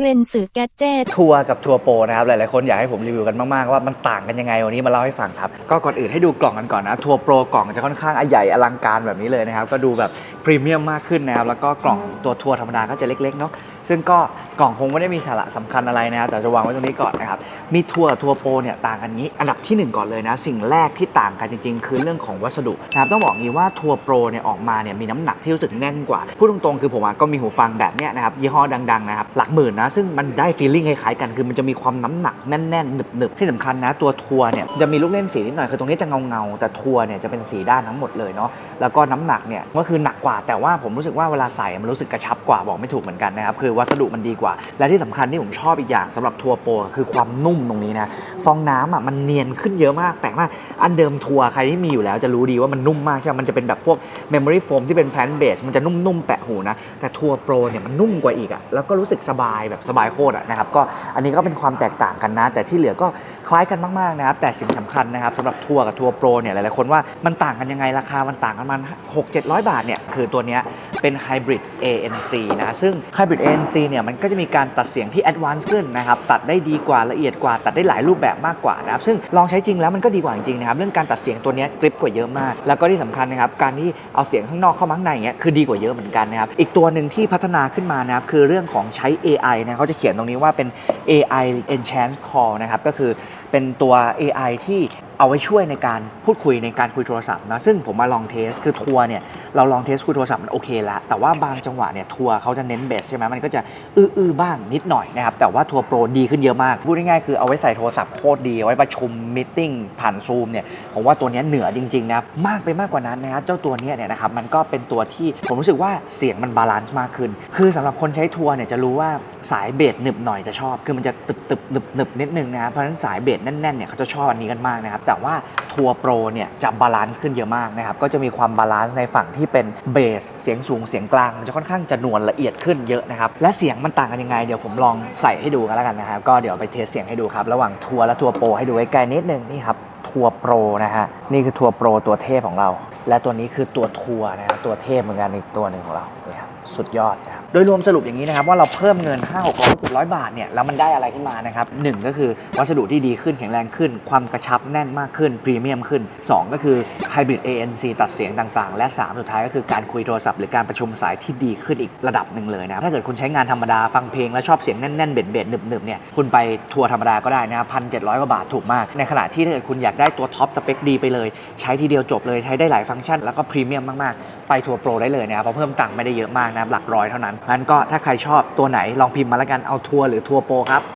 เรนสื่อแกจเจ็ตทัวร์กับทัวร์โปรนะครับ หลายๆ คนอยากให้ผมรีวิวกันมาก ๆ ว่ามันต่างกันยังไงวันนี้มาเล่าให้ฟังครับ ก็ก่อนอื่นให้ดูกล่องกันก่อนนะ ทัวร์โปรกล่องจะค่อนข้างใหญ่อลังการแบบนี้เลยนะครับ ก็ดูแบบพรีเมียมมากขึ้นนะครับ แล้วก็กล่องตัวทัวร์ธรรมดาก็จะเล็ก ๆ เนาะ ซึ่งก็กล่องคงไม่ได้มีสาระสำคัญอะไรนะครับแต่จะวางไว้ตรงนี้ก่อนนะครับ มีทัวร์ทัวร์โปรเนี่ยต่างกันงี้ อันดับทีหนึ่งก่อนเลยนะ สิ่งแรกที่ต่างกันจริง ๆ คือเรื่องของวัสดุนะครับต้องบอกงี้ว่าทัวร์โปรเนี่ยออกมาเนี่ยมีน้ำหนักที่รู้สึกแน่นกว่า พูดตรงๆคือผมอะก็มีหูฟังแบบเนี้ยนะครับยี่ห้อดังๆนะครับหลักหมื่นนะซึ่งมันได้ฟีลลิ่งคล้ายๆกันคือมันจะมีความน้ำหนักแน่นๆหนึบๆที่สำคัญนะตัวทัวร์เนี่ยจะมีลูกเล่นสีนิดหน่อยคือตรงนี้จะเงาๆแต่ทัวร์เนี่ยจะเป็นสีด้านทั้งหมดเลยเนาะแล้วก็น้ำหนักเนี่ยก็คือหนักกว่าแต่ว่าผมรู้สึกว่าเวลาใส่มันรู้สึกกระชับกว่าบอกไม่ถูกเหมือนกันนะครับคือวัสดุมันดีกว่า และที่สำคัญที่ผมชอบอีกอย่างสำหรับทัวร์โปรคือความนุ่มตรงนี้นะ ฟองน้ำอะมันเนียนขึ้นเยอะมากแปลกมาก อันเดิมทัวร์ใครที่มีอยู่แล้วจะรู้ดีว่ามันนุ่มมากใช่ไหมมันจะเป็นแบบพวกเมมโมรี่โฟมที่เป็นแพลนเบสมันจะนุ่มๆแปะหูนะ แต่ทัวร์โปรเนี่ยมันนุ่มกว่าอีกอะแล้วก็รู้สึกสบายแบบสบายโคตรอะนะครับก็อันนี้ก็เป็นความแตกต่างกันนะ แต่ที่เหลือก็คล้ายกันมากๆนะครับแต่สิ่งสำคัญนะครับสำหรับทัวร์กับทัวร์โปรเนี่ยหลายๆคนว่ามันต่างกันยังไงราคามันต่างกันมัน6 700 บาทเนี่ยคือตัวนี้เป็น Hybrid ANC นะซึ่ง Hybrid ANC เนี่ยมันก็จะมีการตัดเสียงที่ Advanced ขึ้นนะครับตัดได้ดีกว่าละเอียดกว่า ตัดได้หลายรูปแบบมากกว่านะครับซึ่งลองใช้จริงแล้วมันก็ดีกว่าจริงๆนะครับเรื่องการตัดเสียงตัวนี้กริปกว่าเยอะมาก แล้วก็ที่สำคัญนะครับการที่เอาเสียงข้างนอกเข้ามาข้างในเงี้ยคือดีกว่าเยอะเหมือนกันนะครับอีกตัวหนึ่งที่พัฒนาขึ้นมานะครับคือเรื่องของใช้ AI นะเขาจะเขียนตรงนี้ว่าเป็น AI Enchant Call นะครับก็คือเป็นตัว AI ที่ เอาไว้ช่วยในการพูดคุยในการคุยโทรศัพท์นะซึ่งผมมาลองเทสคือทัวร์เนี่ยเราลองเทสคุยโทรศัพท์มันโอเคล้วแต่ว่าบางจังหวะเนี่ยทัวร์เขาจะเน้นเบสใช่ไหมมันก็จะอื้อๆบ้างนิดหน่อยนะครับแต่ว่าทัวร์โปรดีขึ้นเยอะมากพูดง่ายๆคือเอาไว้ใส่โทรศัพท์โคตรดีเอาไว้ประชุมมิ팅ผ่านซูมเนี่ยผมว่าตัวนี้เหนือจริงๆนะครับมากไปมากกว่านั้นนะครับเจ้าตัวนี้เนี่ยนะครับมันก็เป็นตัวที่ผมรู้สึกว่าเสียงมันบาลานซ์มากขึ้น คือสำหรับคนใช้ทัวร์เนี่ยจะรู้ว่าสายเบสหนึบหน่อยจะชอบ คือมันจะตึบตึบหนึบหนึบนิดนึงนะครับเพราะฉะนั้นสายเบสแน่นๆเนี่ยเขาจะชอบอันนี้กันมากนะครับแต่ว่าทัวร์โปรเนี่ยจะบาลานซ์ขึ้นเยอะมากนะครับ ก็จะมีความบาลานซ์ในฝั่งที่เป็นเบส เสียงสูงเสียงกลาง มันจะค่อนข้างจะนวลละเอียดขึ้นเยอะนะครับ และเสียงมันต่างกันยังไง เดี๋ยวผมลองใส่ให้ดูกันแล้วกันนะครับ ก็เดี๋ยวไปเทสเสียงให้ดูครับ ระหว่างทัวร์และทัวร์โปรให้ดูใกล้ๆนิดนึงนี่ครับทัวร์โปรนะฮะ นี่คือทัวร์โปรตัวเทพของเรา และตัวนี้คือตัวทัวร์นะครับตัวเทพเหมือนกันอีกตัวหนึ่งของเราเนี่ครับสุดยอดนะครับ โดยรวมสรุปอย่างนี้นะครับว่าเราเพิ่มเงิน 5 6 0 0 700 บาทเนี่ยแล้วมันได้อะไรขึ้นมานะครับหนึ่งก็คือวัสดุที่ดีขึ้นแข็งแรงขึ้น ความกระชับแน่นมากขึ้นพรีเมียมขึ้น 2 ก็คือ Hybrid ANC ตัดเสียงต่างๆ และ 3 สุดท้ายก็คือการคุยโทรศัพท์หรือการประชุมสายที่ดีขึ้นอีกระดับหนึ่งเลยนะถ้าเกิดคุณใช้งานธรรมดาฟังเพลงแล้วชอบเสียงแน่นๆเบ็ดๆหนึบๆเนี่ยคุณไปทัวร์ธรรมดาก็ได้นะพันเจ็ดร้อยกว่าบาทถูกมาก ในขณะที่ถ้าเกิดคุณอยากได้ตัวท็อปสเปคดีไปเลย ใช้ทีเดียวจบเลยใช้ได้หลายฟังก์ชันแล้วก็พรีเมียมมากๆ ไปทัวร์โปรได้เลยนะครับเพราะเพิ่มตังค์ไม่ได้เยอะมากนะหลักร้อยเท่านั้นงั้นก็ถ้าใครชอบตัวไหนลองพิมพ์มาแล้วกันเอาทัวร์หรือทัวร์โปรครับ